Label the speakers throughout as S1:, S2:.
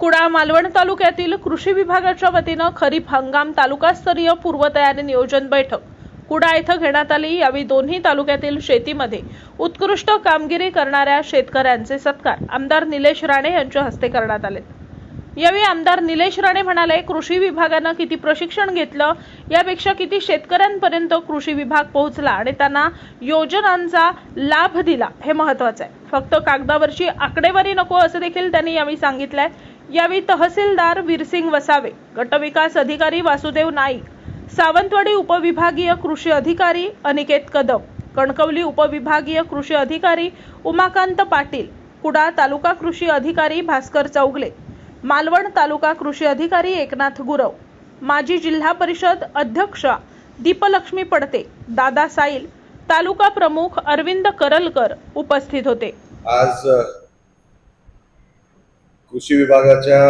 S1: कुडाळ मालवण तालुक्यातील कृषी विभागाच्या वतीनं खरीप हंगाम तालुकास्तरीय पूर्वतयारी नियोजन बैठक. कुडाळ इथं घेण्यात आली. यावेळी दोन्ही तालुक्यातील शेतीमध्ये उत्कृष्ट कामगिरी करणाऱ्या शेतकऱ्यांचे सत्कार. आमदार निलेश राणे यांच्या हस्ते करण्यात आले. यावेळी आमदार निलेश राणे म्हणाले कृषी विभागानं किती प्रशिक्षण घेतलं यापेक्षा किती शेतकऱ्यांपर्यंत कृषी विभाग पोहोचला आणि त्यांना योजनांचा लाभ दिला हे महत्वाचं आहे. फक्त कागदावरची आकडेवारी नको असं देखील त्यांनी यावेळी सांगितलंय. यावेळी तहसीलदार वीरसिंग वसावे गटविकास अधिकारी वासुदेव नाईक सावंतवाडी उपविभागीय कृषी अधिकारी अनिकेत कदम कणकवली उपविभागीय कृषी अधिकारी उमाकांत पाटील कुडा तालुका कृषी अधिकारी भास्कर चौगले मालवण तालुका कृषी अधिकारी एकनाथ गुरव माजी जिल्हा परिषद अध्यक्षा दीपलक्ष्मी पडते दादा साईल तालुका प्रमुख अरविंद करलकर उपस्थित होते.
S2: आज कृषी विभागाच्या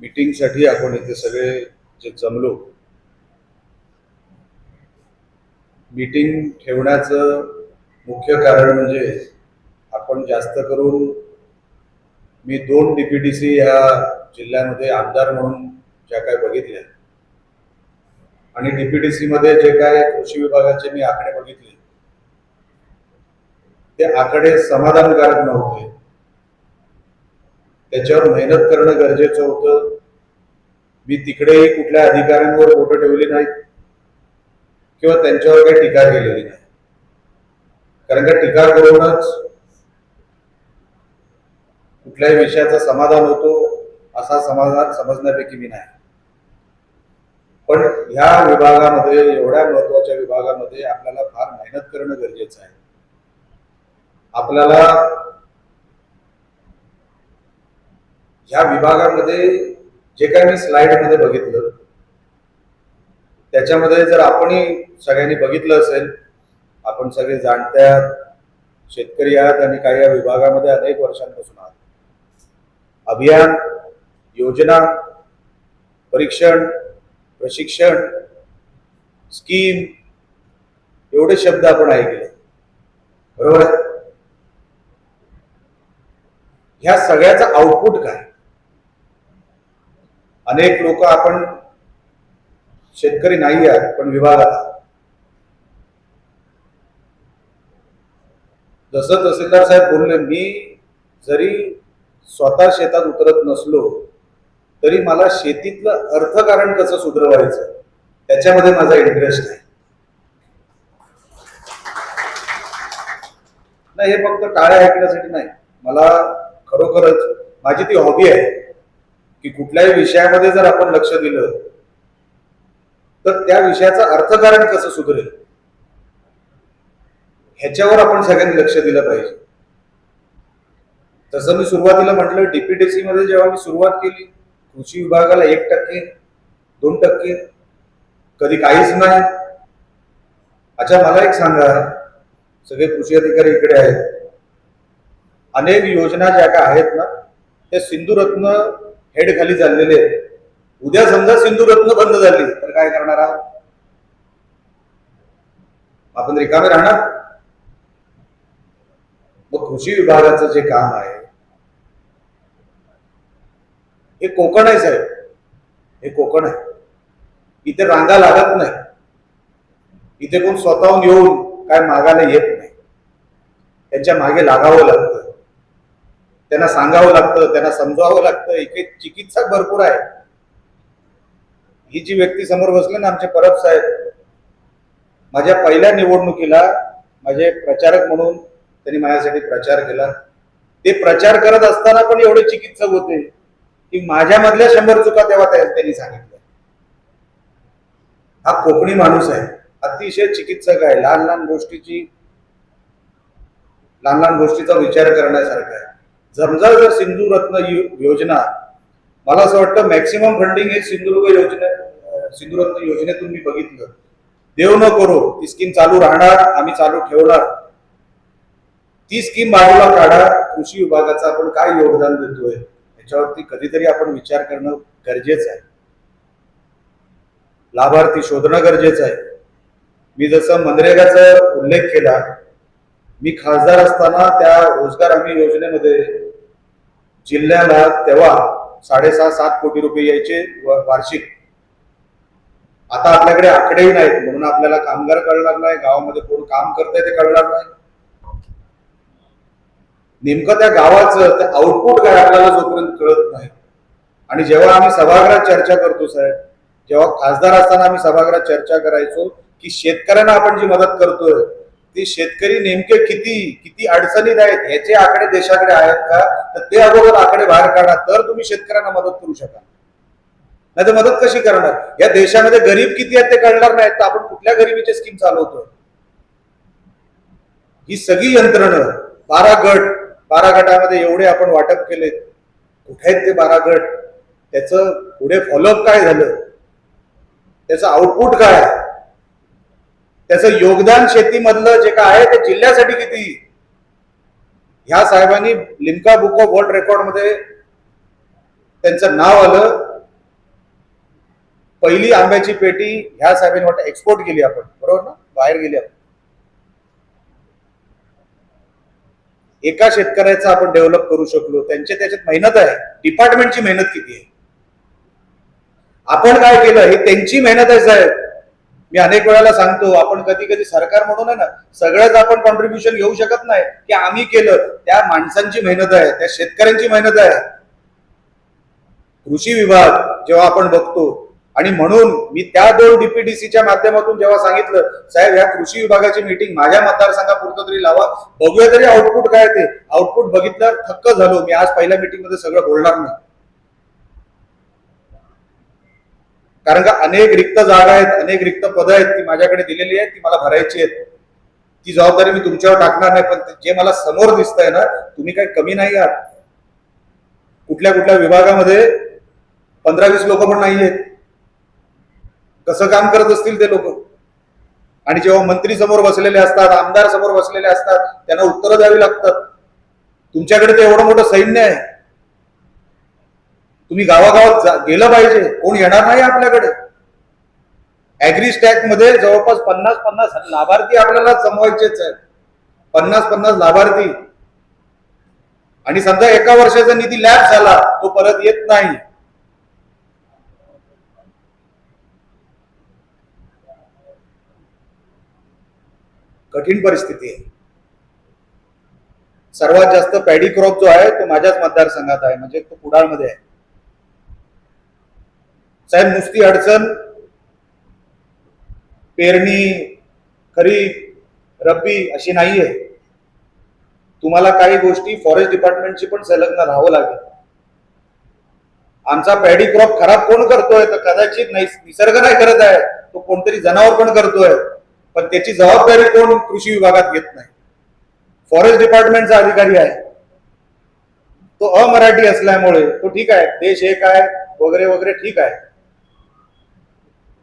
S2: मीटिंगसाठी आपण इथे सगळे जे जमलो मीटिंग ठेवण्याचं मुख्य कारण म्हणजे आपण जास्त करून मी दोन डीपीडीसी या जिल्ह्यामध्ये आमदार म्हणून ज्या काय बघितल्या आणि डीपीडीसी मध्ये जे काय कृषी विभागाचे मी आकडे बघितले ते आकडे समाधानकारक नव्हते. त्याच्यावर मेहनत करणं गरजेचं होतं. मी तिकडेही कुठल्या अधिकाऱ्यांवर बोटं ठेवली नाहीत. किंवा त्यांच्यावर काही टीका केलेली नाही. कारण का टीका करूनच कुठल्याही विषयाचं समाधान होतो असा समाधान समजण्यापैकी मी नाही. पण ह्या विभागामध्ये एवढ्या महत्त्वाच्या विभागामध्ये आपल्याला फार मेहनत करणं गरजेचं आहे. आपल्याला ह्या विभागामध्ये जे काय मी स्लाइडमध्ये बघितलं त्याच्यामध्ये जर आपणही सगळ्यांनी बघितलं असेल आपण सगळे जाणत्या शेतकरी आहात आणि काही या विभागामध्ये अनेक वर्षांपासून आहात. अभियान योजना परीक्षण प्रशिक्षण स्कीम एवढे शब्द आपण ऐकले. बरोबर आहे? ह्या सगळ्याचं आउटपुट काय? अनेक लोक आपण शेतकरी नाही आहात पण विभागात आहात. जसं तहसीलदार साहेब बोलले मी जरी स्वतः शेतात उतरत नसलो तरी मला शेतीतलं अर्थकारण कसं सुधरवायचं त्याच्यामध्ये माझा इंटरेस्ट आहे. नाही हे फक्त टाळ्या ऐकण्यासाठी नाही. मला खरोखरच माझी ती हॉबी आहे. की कुठल्याही विषयामध्ये जर आपण लक्ष दिलं तर त्या विषयाचं अर्थकारण कसं सुधरेल? ह्याच्यावर आपण सगळ्यांनी लक्ष दिलं पाहिजे. तसं मी सुरुवातीला म्हटलं डीपीडीसी मध्ये जेव्हा मी सुरुवात केली कृषी विभागाला एक टक्के दोन टक्के कधी काहीच नाही. अच्छा मला एक सांगा सगळे कृषी अधिकारी इकडे आहेत. अनेक योजना ज्या काय आहेत ना त्या सिंधुरत्न हेड खाली चाललेले आहेत. उद्या समजा सिंधुरत्न बंद झाली तर काय करणार आहात? आपण रिकामे राहणार? मग कृषी विभागाचं जे काम आहे हे कोकण आहे साहेब. हे कोकण आहे. इथे रांगा लागत नाही. इथे कोण स्वतःहून येऊन काय मागायला येत नाही. त्यांच्या मागे लागावं लागतं. त्यांना सांगावं लागतं त्यांना समजावं लागतं. इथे चिकित्सक भरपूर आहे ही जी व्यक्ती समोर बसले ना आमचे परब साहेब माझ्या पहिल्या निवडणुकीला माझे प्रचारक म्हणून त्यांनी माझ्यासाठी प्रचार केला. ते प्रचार करत असताना पण एवढे चिकित्सक होते की माझ्यामधल्या शंभर चुका तेव्हा त्यांनी सांगितल्या. हा कोकणी माणूस आहे. अतिशय चिकित्सक आहे. लहान लहान गोष्टीची लहान लहान गोष्टीचा विचार करण्यासारखा आहे. जमजा जर सिंधू रत्न योजना मला असं वाटतं मॅक्सिमम फंडिंग हे सिंधुदुर्ग योजने सिंधुरत्न योजनेतून मी बघितलं. देव न करो ती स्कीम चालू राहणार आम्ही चालू ठेवणार. ती स्कीम बाजूला काढा कृषी विभागाचं आपण काय योगदान देतोय याच्यावरती कधीतरी आपण विचार करणं गरजेचं आहे. लाभार्थी शोधणं गरजेचं आहे. मी जसं मनरेगाचा उल्लेख केला मी खासदार असताना त्या रोजगार हमी योजनेमध्ये जिल्ह्याला तेव्हा साडेसहा सात कोटी रुपये यायचे वार्षिक. आता आपल्याकडे आकडेही नाहीत म्हणून आपल्याला कामगार कळणार नाही गावामध्ये कोण काम करतंय ते कळणार नाही. नेमकं त्या गावाचं ते आउटपुट काय आपल्याला जोपर्यंत कळत नाही. आणि जेव्हा आम्ही सभागृहात चर्चा करतो साहेब जेव्हा खासदार असताना आम्ही सभागृहात चर्चा करायचो की शेतकऱ्यांना आपण जी मदत करतोय ती शेतकरी नेमके किती किती अडचणीत आहेत ह्याचे आकडे देशाकडे आहेत का? तर ते अगोदर आकडे बाहेर काढा तर तुम्ही शेतकऱ्यांना मदत करू शकाल. नाही तर मदत कशी करणार? या देशामध्ये गरीब किती आहेत ते कळणार नाहीत तर आपण कुठल्या गरिबीची स्कीम चालवतोय? ही सगळी यंत्रणं बारा गट बारा गटामध्ये एवढे आपण वाटप केले कुठे आहेत ते बारा गट? त्याचं पुढे फॉलोअप काय झालं? त्याचं आउटपुट काय? त्याचं योगदान शेतीमधलं जे काय आहे ते जिल्ह्यासाठी किती? ह्या साहेबांनी लिम्का बुक ऑफ वर्ल्ड रेकॉर्डमध्ये त्यांचं नाव आलं. पहिली आंब्याची पेटी ह्या साहेबांनी वाटतं एक्सपोर्ट केली आपण. बरोबर ना? बाहेर गेली आपण. एका शेतकऱ्याचा आपण डेव्हलप करू शकलो. त्यांचे त्याच्यात मेहनत आहे. डिपार्टमेंटची मेहनत किती आहे? आपण काय केलं? हे त्यांची मेहनत आहे साहेब. मी अनेक वेळाला सांगतो आपण कधी कधी सरकार म्हणून आहे ना सगळ्याच आपण कॉन्ट्रीब्युशन घेऊ शकत नाही. की आम्ही केलं त्या माणसांची मेहनत आहे त्या शेतकऱ्यांची मेहनत आहे. कृषी विभाग जेव्हा आपण बघतो आणि म्हणून मी त्या दोन डीपीडीसीच्या माध्यमातून जेव्हा सांगितलं साहेब या कृषी विभागाची मीटिंग माझ्या मतदारसंघापुरतं तरी लावा बघूया तरी आउटपुट काय ते. आउटपुट बघितलं थक्क झालो. मी आज पहिल्या मीटिंगमध्ये सगळं बोलणार नाही. कारण का अनेक रिक्त जागा आहेत अनेक रिक्त पदं आहेत ती माझ्याकडे दिलेली आहेत ती मला भरायची आहेत. ती जबाबदारी मी तुमच्यावर टाकणार नाही पण जे मला समोर दिसतंय ना तुम्ही काही कमी नाही आहात. कुठल्या कुठल्या विभागामध्ये पंधरा वीस लोक पण नाही आहेत. कसं काम करत असतील ते लोक? आणि जेव्हा मंत्री समोर बसलेले असतात आमदार समोर बसलेले असतात त्यांना उत्तरं द्यावी लागतात. तुमच्याकडे ते एवढं मोठं सैन्य आहे. तुम्ही गावागावात जा- गेलं पाहिजे. कोण येणार नाही आपल्याकडे. ऍग्री स्टॅकमध्ये जवळपास पन्नास पन्नास लाभार्थी आपल्याला जमवायचेच आहेत. पन्नास पन्नास लाभार्थी. आणि समजा एका वर्षाचा निधी लॅब झाला तो परत येत नाही. कठीण परिस्थिती आहे. सर्वात जास्त पॅडी क्रॉप जो आहे तो माझ्याच मतदारसंघात आहे. म्हणजे तो कुडाळमध्ये आहे. साहेब नुसती अडचण. पेरणी खरीप रब्बी अशी नाहीये. तुम्हाला काही गोष्टी फॉरेस्ट डिपार्टमेंटची पण संलग्न राहावं लागेल. आमचा पॅडी क्रॉप खराब कोण करतोय? तर कदाचित नाही निसर्ग नाही करत आहे. तो कोणतरी जनावर पण करतोय. पण त्याची जबाबदारी कोण कृषी विभागात घेत नाही. फॉरेस्ट डिपार्टमेंटचा अधिकारी आहे. तो अमराठी असल्यामुळे तो ठीक आहे. देश एक आहे. वगैरे वगैरे ठीक आहे.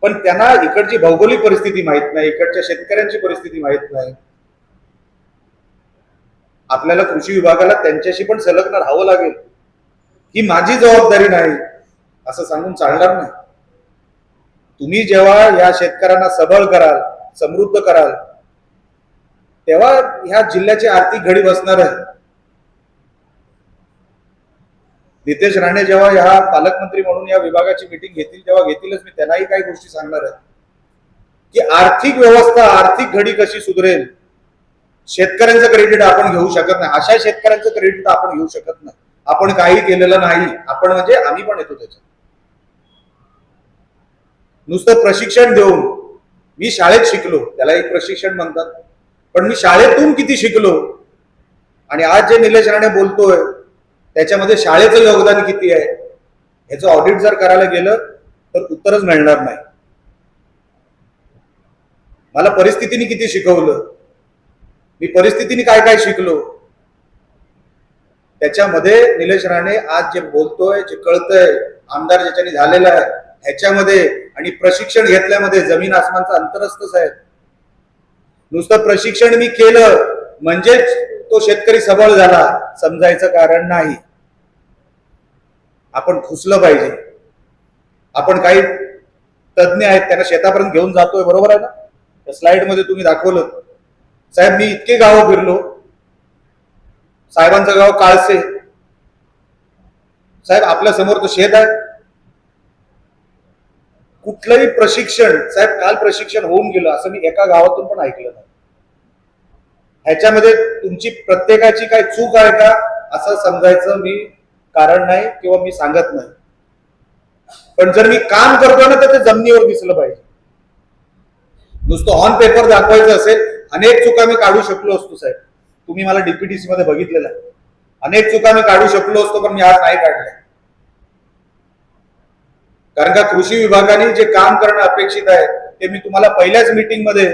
S2: पण त्यांना इकडची भौगोलिक परिस्थिती माहीत नाही इकडच्या शेतकऱ्यांची परिस्थिती माहीत नाही. आपल्याला कृषी विभागाला त्यांच्याशी पण संलग्न राहावं लागेल. ही माझी जबाबदारी नाही असं सांगून चालणार नाही. तुम्ही जेव्हा या शेतकऱ्यांना सबळ कराल समृद्ध कराल तेव्हा ह्या जिल्ह्याची आर्थिक घडी बसणार आहे नितेश राणे जेव्हा ह्या पालकमंत्री म्हणून या विभागाची मिटिंग घेतील तेव्हा घेतीलच. मी त्यांनाही काही गोष्टी सांगणार आहे. की आर्थिक व्यवस्था आर्थिक घडी कशी सुधरेल शेतकऱ्यांचं क्रेडिट आपण घेऊ शकत नाही. अशा शेतकऱ्यांचं क्रेडिट आपण घेऊ शकत नाही. आपण काही केलेलं नाही. आपण म्हणजे आम्ही पण येतो त्याच्यात. नुसतं प्रशिक्षण देऊन मी शाळेत शिकलो. त्याला एक प्रशिक्षण म्हणतात. पण मी शाळेतून किती शिकलो? आणि आज जे निलेश राणे बोलतोय त्याच्यामध्ये शाळेचं योगदान किती आहे? ह्याचं ऑडिट जर करायला गेलं तर उत्तरच मिळणार नाही. मला परिस्थितीने किती शिकवलं? मी परिस्थितीने काय काय शिकलो? त्याच्यामध्ये निलेश राणे आज जे बोलतोय जे कळतंय आमदार ज्याच्याने झालेला आहे ह्याच्यामध्ये आणि प्रशिक्षण घेतल्यामध्ये जमीन आसमानचं अंतर असतं साहेब नुसतं प्रशिक्षण मी केलं म्हणजेच तो शेतकरी सबळ झाला समजायचं कारण नाही. आपण खुसलं पाहिजे. आपण काही तज्ज्ञ आहेत त्यांना शेतापर्यंत घेऊन जातोय बरोबर आहे ना? त्या स्लाइडमध्ये तुम्ही दाखवलं. साहेब मी इतके गावं फिरलो. साहेबांचं गाव काळसे. साहेब आपल्यासमोर तो शेत आहे. कुठलंही प्रशिक्षण साहेब काल प्रशिक्षण होऊन गेलं असं मी एका गावातून पण ऐकलं नाही. ह्याच्यामध्ये तुमची प्रत्येकाची काय चूक आहे का असं समजायचं मी कारण नाही किंवा मी सांगत नाही. पण जर मी काम करतो ना तर ते जमिनीवर दिसलं पाहिजे. नुसतं ऑन पेपर दाखवायचं असेल अनेक चुका मी काढू शकलो असतो साहेब. तुम्ही मला डीपीटीसी मध्ये बघितलेलं आहे. अनेक चुका मी काढू शकलो असतो पण मी आज नाही काढल्या कारण का कृषी विभागाने जे काम करणं अपेक्षित आहे ते मी तुम्हाला पहिल्याच मीटिंगमध्ये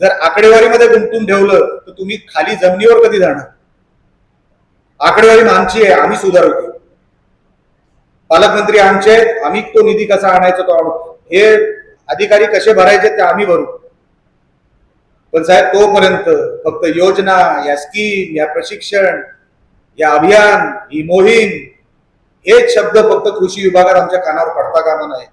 S2: जर आकडेवारीमध्ये गुंतून ठेवलं तर तुम्ही खाली जमिनीवर कधी जाणार? आकडेवारी आमची आहे आम्ही सुधारू पालकमंत्री आमचे आहेत, आम्ही तो निधी कसा आणायचा तो आणू. हे अधिकारी कसे भरायचे ते आम्ही भरू. पण साहेब तोपर्यंत फक्त योजना या स्कीम या प्रशिक्षण या अभियान ही मोहीम हेच शब्द फक्त कृषी विभागात आमच्या कानावर पडता कामा नये.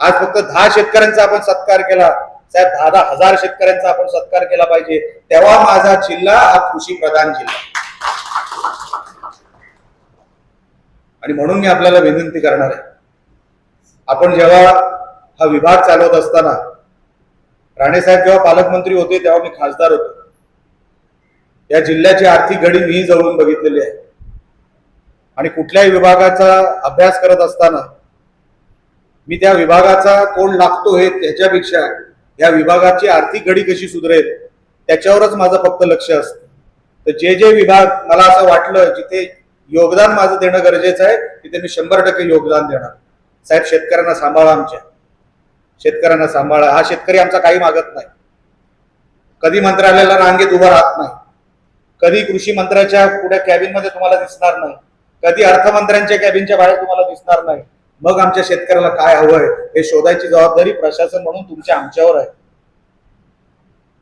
S2: आज फक्त दहा शेतकऱ्यांचा आपण सत्कार केला. साहेब दहा दहा हजार शेतकऱ्यांचा आपण सत्कार केला पाहिजे. तेव्हा माझा जिल्हा हा कृषी प्रधान जिल्हा. आणि म्हणून मी आपल्याला विनंती करणार आहे. आपण जेव्हा हा विभाग चालवत असताना राणेसाहेब जेव्हा पालकमंत्री होते तेव्हा मी खासदार होतो. या जिल्ह्याची आर्थिक घडी मी जवळून बघितलेली आहे. आणि कुठल्याही विभागाचा अभ्यास करत असताना मी त्या विभागाचा कोण लागतो हे त्याच्यापेक्षा या विभागाची आर्थिक घडी कशी सुधरेल त्याच्यावरच माझं फक्त लक्ष असतं. तर जे जे विभाग मला असं वाटलं जिथे योगदान माझं देणं गरजेचं आहे तिथे मी शंभर टक्के योगदान देणार. साहेब शेतकऱ्यांना सांभाळा आमच्या. शेतकऱ्यांना सांभाळा. हा शेतकरी आमचा काही मागत नाही. कधी मंत्रालयाला रांगेत उभा राहत नाही. कधी कृषी मंत्र्याच्या पुढे कॅबिनमध्ये तुम्हाला दिसणार नाही. कधी अर्थमंत्र्यांच्या कॅबिनच्या बाहेर तुम्हाला दिसणार नाही. मग आमच्या शेतकऱ्याला काय हवंय हे शोधायची जबाबदारी प्रशासन म्हणून तुमच्या आमच्यावर आहे.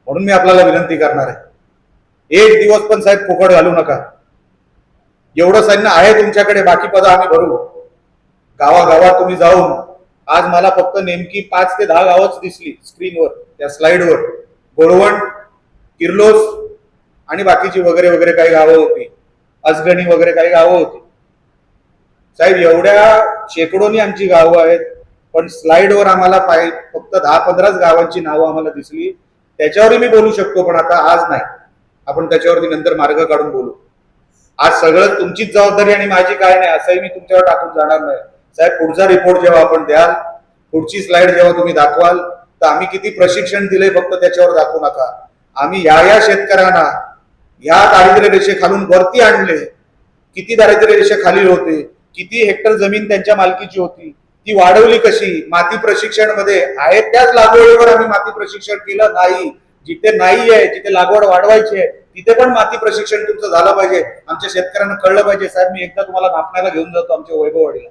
S2: म्हणून मी आपल्याला विनंती करणार आहे. एक दिवस पण साहेब फुकट घालू नका. एवढं सैन्य आहे तुमच्याकडे बाकी पदं आम्ही भरू. गावागावात तुम्ही जाऊन आज मला फक्त नेमकी पाच ते दहा गावच दिसली स्क्रीनवर त्या स्लाइडवर. गोळवण किर्लोस आणि बाकीची वगैरे वगैरे काही गावं होती. अजगणी वगैरे काही गावं होती. साहेब एवढ्या शेकडोनी आमची गावं आहेत पण स्लाइडवर आम्हाला पाय फक्त दहा पंधराच गावांची नावं आम्हाला दिसली. त्याच्यावरही मी बोलू शकतो पण आता आज नाही. आपण त्याच्यावरती नंतर मार्ग काढून बोलू. आज सगळं तुमचीच जबाबदारी आणि माझी काय नाही असंही मी तुमच्यावर टाकून जाणार नाही. साहेब पुढचा रिपोर्ट जेव्हा आपण द्याल पुढची स्लाइड जेव्हा तुम्ही दाखवाल तर आम्ही किती प्रशिक्षण दिले फक्त त्याच्यावर दाखवू नका. आम्ही या या शेतकऱ्यांना या दारिद्र्य रेषेखालून वरती आणले. किती दारिद्र्य रेषेखाली होते किती हेक्टर जमीन त्यांच्या मालकीची होती ती वाढवली कशी? माती प्रशिक्षणमध्ये आहे त्याच लागवडीवर आम्ही माती प्रशिक्षण केलं? नाही. जिथे नाही आहे जिथे लागवड वाढवायची आहे तिथे पण माती प्रशिक्षण तुमचं झालं पाहिजे. आमच्या शेतकऱ्यांना कळलं पाहिजे. साहेब मी एकदा तुम्हाला नापण्याला घेऊन जातो आमच्या वैभववाडीला.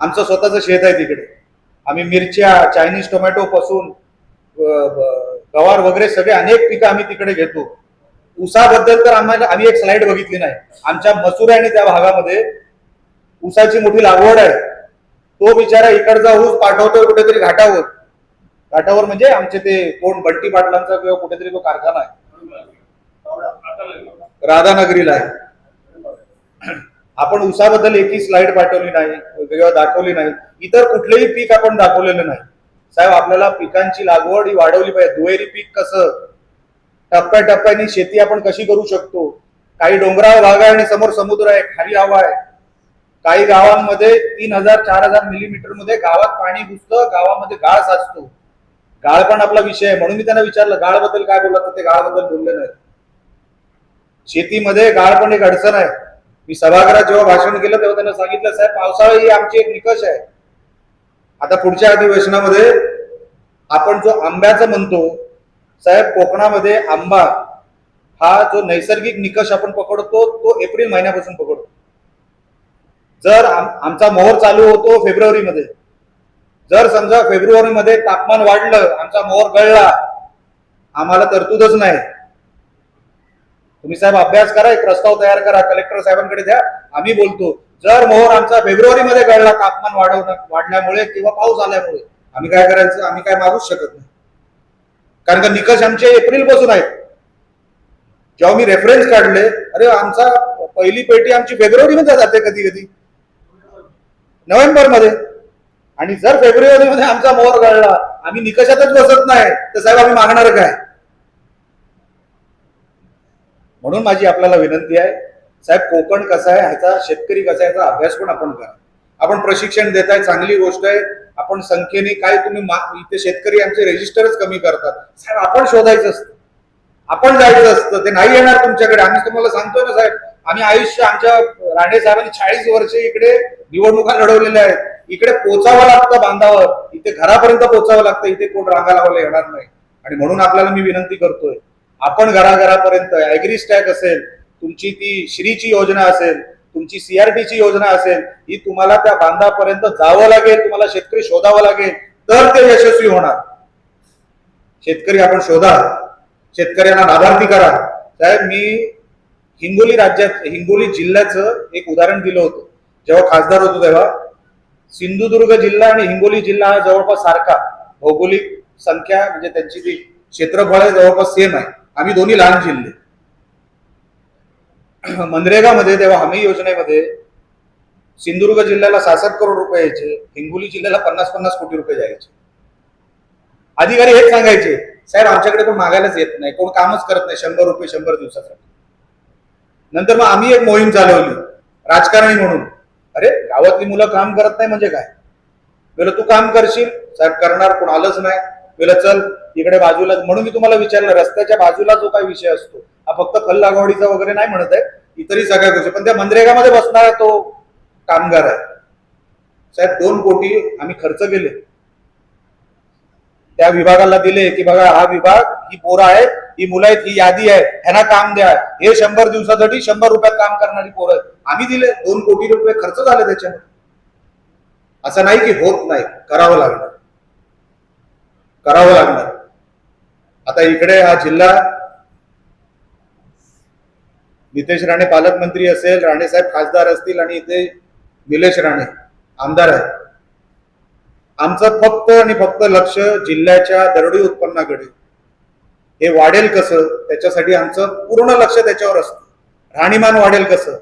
S2: आमचं स्वतःचं शेत आहे तिकडे. आम्ही मिरच्या चायनीज टोमॅटो पासून गवार वगैरे सगळे अनेक पिकं आम्ही तिकडे घेतो. उसाबद्दल तर आम्हाला आम्ही एक स्लाइड बघितली नाही. आमच्या मसुरे आणि त्या भागामध्ये उसाची मोठी लागवड आहे. तो बिचारा इकडचा ऊस पाठवतोय कुठेतरी घाटावर. घाटावर म्हणजे आमचे ते कोण बंटी पाटलांचा किंवा कुठेतरी तो कारखाना आहे. राधानगरीला आहे. आपण उसाबद्दल एकही स्लाइड पाठवली नाही किंवा दाखवली नाही. इतर कुठलेही पीक आपण दाखवलेलं नाही. साहेब आपल्याला पिकांची लागवड ही वाढवली पाहिजे. दुहेरी पीक कसं? टप्प्याटप्प्याने शेती आपण कशी करू शकतो? काही डोंगराळ भाग आहे आणि समोर समुद्र आहे खाली हवा आहे. काही गावांमध्ये तीन हजार चार हजार मिलीमीटरमध्ये गावात पाणी घुसतं गावामध्ये गाळ साचतो. गाळ पण आपला विषय आहे. म्हणून मी त्यांना विचारलं गाळबद्दल काय बोलत तर ते गाळबद्दल बोलले नाही शेतीमध्ये गाळ पण एक अडचण आहे. मी सभागृहात जेव्हा भाषण केलं तेव्हा त्यांना सांगितलं साहेब पावसाळा ही आमची एक निकष आहे. आता पुढच्या अधिवेशनामध्ये आपण जो आंब्याचं म्हणतो साहेब कोकणामध्ये आंबा हा जो नैसर्गिक निकष आपण पकडतो तो एप्रिल महिन्यापासून पकडतो. जर आमचा मोहर चालू होतो फेब्रुवारीमध्ये जर समजा फेब्रुवारीमध्ये तापमान वाढलं आमचा मोहर गळला आम्हाला तरतूदच नाही. तुम्ही साहेब अभ्यास करा एक प्रस्ताव तयार करा कलेक्टर साहेबांकडे द्या. आम्ही बोलतो जर मोहर आमचा फेब्रुवारी मध्ये गळला तापमान वाढवणं वाढल्यामुळे किंवा पाऊस आल्यामुळे आम्ही काय करायचं? आम्ही काय मागूच शकत नाही. कारण का निकष आमचे एप्रिलपासून आहेत. जेव्हा मी रेफरन्स काढले अरे आमचा पहिली पेटी आमची फेब्रुवारी मध्ये जाते कधी कधी. नोव्हेंबरमध्ये आणि जर फेब्रुवारी मध्ये आमचा मोहर गळला आम्ही निकषातच बसत नाही तर साहेब आम्ही मागणार काय? म्हणून माझी आपल्याला विनंती आहे साहेब कोकण कसा आहे ह्याचा शेतकरी कसा आहे ह्याचा अभ्यास पण आपण करा. आपण प्रशिक्षण देताय चांगली गोष्ट आहे. आपण संख्येने काय तुम्ही इथे शेतकरी आमचे रेजिस्टरच कमी करतात. साहेब आपण शोधायचं असतं. आपण जायचं असतं. ते नाही येणार तुमच्याकडे. आम्ही तुम्हाला सांगतोय ना साहेब. आम्ही आयुष्य आमच्या राणे साहेबांनी चाळीस वर्षे इकडे निवडणुका लढवलेल्या आहेत. इकडे पोचावं लागतं बांधावर. इथे घरापर्यंत पोचावं लागतं. इथे कोण रांगा लावायला येणार नाही. आणि म्हणून आपल्याला मी विनंती करतोय आपण घराघरापर्यंत ऍग्री स्टॅक असेल तुमची ती श्रीची योजना असेल तुमची सीआरटीची योजना असेल ही तुम्हाला त्या बांधापर्यंत जावं लागेल तुम्हाला शेतकरी शोधावं लागेल तर ते यशस्वी होणार. शेतकरी आपण शोधा शेतकऱ्यांना लाभार्थी करा. साहेब मी हिंगोली राज्यात हिंगोली जिल्ह्याचं एक उदाहरण दिलं होतं. जेव्हा खासदार होतो तेव्हा सिंधुदुर्ग जिल्हा आणि हिंगोली जिल्हा हा जवळपास सारखा. भौगोलिक संख्या म्हणजे त्यांची जी क्षेत्रफळ आहे जवळपास सेम आहे. आम्ही दोन्ही लहान जिल्हे. मनरेगामध्ये तेव्हा हमी योजनेमध्ये सिंधुदुर्ग जिल्ह्याला सासष्ट करोड रुपये यायचे हिंगोली जिल्ह्याला पन्नास पन्नास कोटी रुपये जायचे. अधिकारी हेच सांगायचे साहेब आमच्याकडे कोण मागायलाच येत नाही कोण कामच करत नाही शंभर रुपये शंभर दिवसासाठी. नंतर मग आम्ही एक मोहीम चालवली राजकारणी म्हणून. अरे गावातली मुलं काम करत नाही म्हणजे काय? बोल तू काम करशील साहेब करणार कोण आलंच नाही. बोल चल इकडे बाजूला म्हणून मी तुम्हाला विचारलं रस्त्याच्या बाजूला जो काही विषय असतो हा फक्त फल लागवडीचा वगैरे नाही म्हणत आहे इतरही सगळ्या गोष्टी. पण त्या मनरेगामध्ये बसणारा तो कामगार आहे. साहेब दोन कोटी आम्ही खर्च केले. त्या विभागाला दिले की बघा हा विभाग ही पोरं आहे ही मुलं आहेत ही यादी आहे ह्यांना काम द्या. हे शंभर दिवसासाठी शंभर रुपयात काम करणारी पोरं आहेत. आम्ही दिले दोन कोटी रुपये खर्च झाले त्याच्यामध्ये. असं नाही की होत नाही करावं लागणार. करावं लागणार. आता इकडे हा जिल्हा नितेश राणे पालकमंत्री असेल राणे साहेब खासदार असतील आणि इथे निलेश राणे आमदार आहेत. आमचं फक्त आणि फक्त लक्ष जिल्ह्याच्या दरडी उत्पन्नाकडे. हे वाढेल कसं त्याच्यासाठी आमचं पूर्ण लक्ष त्याच्यावर असतं. राहणीमान वाढेल कसं?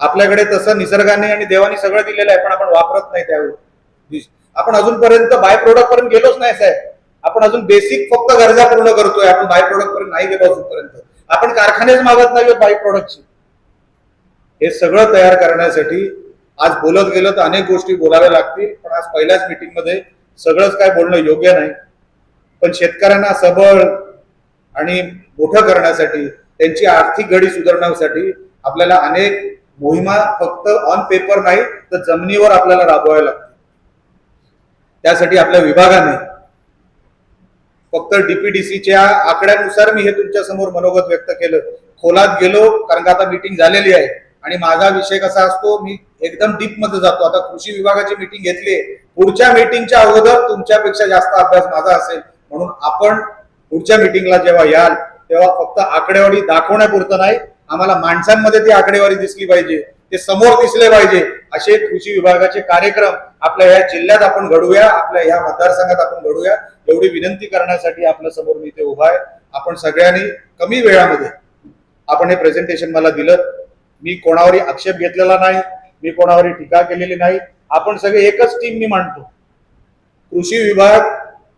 S2: आपल्याकडे तसं निसर्गाने आणि देवाने सगळं दिलेलं आहे पण आपण वापरत नाही त्यावेळी. आपण अजूनपर्यंत बाय प्रोडक्ट पर्यंत गेलोच नाही साहेब. आपण अजून बेसिक फक्त गरजा पूर्ण करतोय आपण बाय प्रोडक्ट पर्यंत नाही गेलो अजूनपर्यंत. आपण कारखानेच मागत नाही बाय प्रोडक्टची हे सगळं तयार करण्यासाठी आज बोलत गेलं तर अनेक गोष्टी बोलाव्या लागतील पण आज पहिल्याच मिटिंगमध्ये सगळंच काय बोलणं योग्य नाही. पण शेतकऱ्यांना सबळ आणि मोठं करण्यासाठी त्यांची आर्थिक घडी सुधारण्यासाठी आपल्याला अनेक मोहिमा फक्त ऑन पेपर नाही तर जमिनीवर आपल्याला राबवाव्या लागतील. त्यासाठी आपल्या विभागाने फक्त डीपीडीसीच्या आकड्यानुसार मी हे तुमच्यासमोर मनोगत व्यक्त केलं. खोलात गेलो कारण का आता मीटिंग झालेली आहे. आणि माझा विषय कसा असतो मी एकदम डीपमध्ये जातो. आता कृषी विभागाची मीटिंग घेतली पुढच्या मीटिंगच्या अगोदर तुमच्यापेक्षा जास्त अभ्यास माझा असेल. म्हणून आपण पुढच्या मीटिंगला जेव्हा याल तेव्हा फक्त आकडेवारी दाखवण्यापुरतं नाही आम्हाला माणसांमध्ये ती आकडेवारी दिसली पाहिजे. ते समोर दिसले पाहिजे. असे कृषी विभागाचे कार्यक्रम आपल्या या जिल्ह्यात आपण घडूया आपल्या या मतदारसंघात आपण घडूया एवढी विनंती करण्यासाठी आपल्यासमोर मी इथे उभा आहे. आपण सगळ्यांनी कमी वेळामध्ये आपण हे प्रेझेंटेशन मला दिलं. मी कोणावरही आक्षेप घेतलेला नाही मी कोणावरही टीका केलेली नाही. आपण सगळे एकच टीम मी मांडतो कृषी विभाग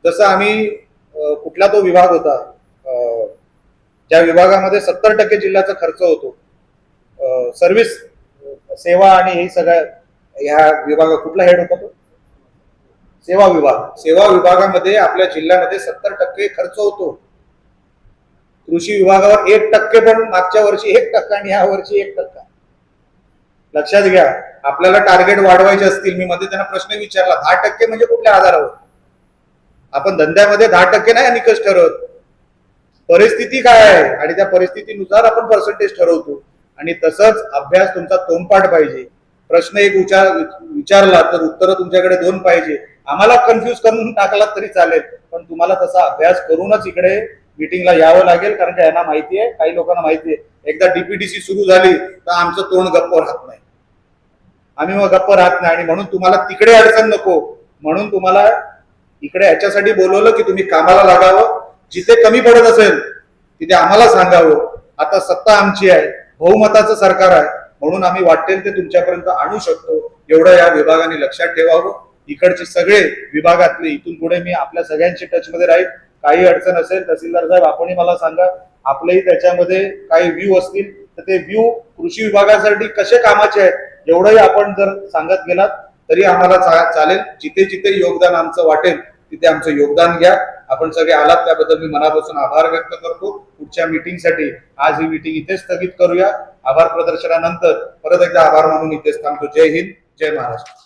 S2: जसं आम्ही कुठला तो विभाग होता ज्या विभागामध्ये सत्तर टक्के जिल्ह्याचा खर्च होतो सर्व्हिस सेवा आणि हे सगळ्या ह्या विभाग कुठला हेड होता तो? सेवा विभाग. सेवा विभागामध्ये आपल्या जिल्ह्यामध्ये सत्तर टक्के खर्च होतो. कृषी विभागावर एक टक्के पण मागच्या वर्षी एक टक्का आणि ह्या वर्षी एक टक्का. लक्षात घ्या आपल्याला टार्गेट वाढवायचे असतील मी मध्ये त्यांना प्रश्न विचारला दहा टक्के म्हणजे कुठल्या आधारावर? आपण धंद्यामध्ये दहा टक्के नाही निकष ठरवत. परिस्थिती काय आहे? आणि त्या परिस्थितीनुसार आपण पर्सेंटेज ठरवतो. आणि तसंच अभ्यास तुमचा तोंडपाठ पाहिजे. प्रश्न एक विचार विचारला तर उत्तर तुमच्याकडे दोन पाहिजे. आम्हाला कन्फ्युज करून टाकला तरी चालेल पण तुम्हाला तसा अभ्यास करूनच इकडे मीटिंगला यावं लागेल कारण की यांना माहिती आहे काही लोकांना माहिती आहे. एकदा डीपीडीसी सुरू झाली तर आमचं तोंड गप्प राहत नाही. आम्ही मग गप्प राहत नाही आणि म्हणून तुम्हाला तिकडे अडचण नको. म्हणून तुम्हाला इकडे ह्याच्यासाठी बोलवलं की तुम्ही कामाला लागावं. जिथे कमी पडत असेल तिथे आम्हाला सांगावं. आता सत्ता आमची आहे. बहुमताचं सरकार आहे म्हणून आम्ही वाटेल ते तुमच्यापर्यंत आणू शकतो. एवढं या विभागाने लक्षात ठेवावं. इकडचे सगळे विभागातले इथून पुढे मी आपल्या सगळ्यांची टचमध्ये राहील. काही अडचण असेल तहसीलदार साहेब आपणही मला सांगा. आपलेही त्याच्यामध्ये काही व्ह्यू असतील तर ते व्ह्यू कृषी विभागासाठी कसे कामाचे आहेत एवढंही आपण जर सांगत गेलात तरी आम्हाला चा- चालेल. जिथे जिथे योगदान आमचं वाटेल तिथे आमचं योगदान घ्या. आपण सगळे आलात त्याबद्दल मी मनापासून आभार व्यक्त करतो. पुढच्या मिटिंगसाठी आज ही मीटिंग इथेच स्थगित करूया. आभार प्रदर्शनानंतर परत एकदा आभार मानून इथेच थांबतो. जय हिंद जय महाराष्ट्र.